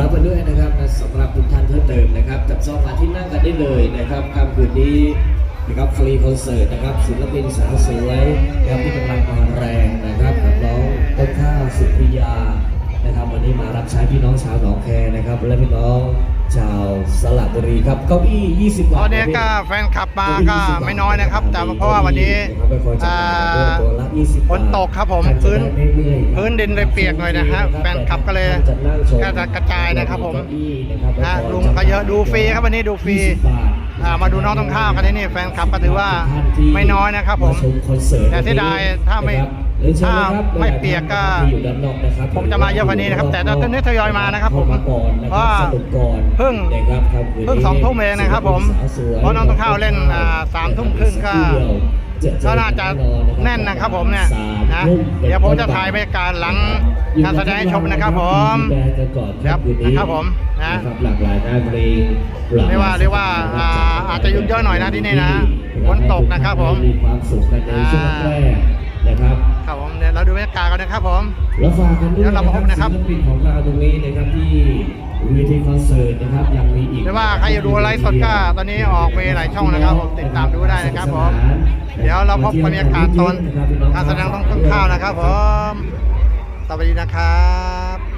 รับกันด้วยนะครับนะสำหรับทุกท่านเพิ่มเติมนะครับจับจองมาที่นั่งกันได้เลยนะครับค่ำคืนนี้นะครับฟรีคอนเสิร์ตนะครับศิลปินสาวสวยนะครับที่กำลังมาแรงนะครับกับน้องต้นข้าสุภิยานะครับวันนี้มา รับใช้พี่น้องชาวหนองแคนะครับ และพี่น้องชาวสระบุรีครับเก้าอี้ 20ตบาทอนนี้ก็แฟนคลับมาก็ไม่น้อยนะครับ แต่เพราะว่าวันนี้อ่าฝนตกครับผมพื้นพื้นดินเลยเปียกหน่อยนะฮะแฟนคลับก็เลยก็จะกระจายนะครับผมนะลุงก็เยอะดูฟรีครับวันนี้ดูฟรีอ่ามาดูน้องต้องข้าวกันที่นี่แฟนคลับก็ถือว่าไม่น้อยนะครับผมแต่เสียดายถ้าไม่ถ้าไม่เปียกก็คงจะมาเยอะกว่านี้นะครับ แต่ตอนนี้ทยอยมานะครับผมว่าเพิ่งเพิ่งสองทุ่มเองนะครับผมเพราะน้องต้องเข้าเล่นสามทุ่มครึ่งก็ก็น่าจะแน่นนะครับผมเนี่ยนะเดี๋ยวผมจะถ่ายบรรยากาศหลังการแสดงให้ชมนะครับผมครับนะครับผมนะหลากหลายงานเพลงเรียกว่าเรียกว่าอาจจะยุ่งเยอะหน่อยนะที่นี่นะฝนตกนะครับผมมีความสุขกันในช่วงแรกนะครับ รับผมเดี๋ยวเราดูบรรยากาศกันนะครับผมแล้วฝากกันด้วยเดี๋ยวเรามาพบนะครับศิลปินของเราตรงนี้นะครับที่เวทีคอนเสิร์ตนะครับยังมีอีกหรือว่าใครอยากดูไลฟ์สดก็ตอนนี้ออกมีหลายช่องนะครับผมติดตามดูได้นะครับผมเดี๋ยวเราพบบรรยากาศตอนการแสดงต้องต้นข้าวนะครับผมสวัสดีนะครับ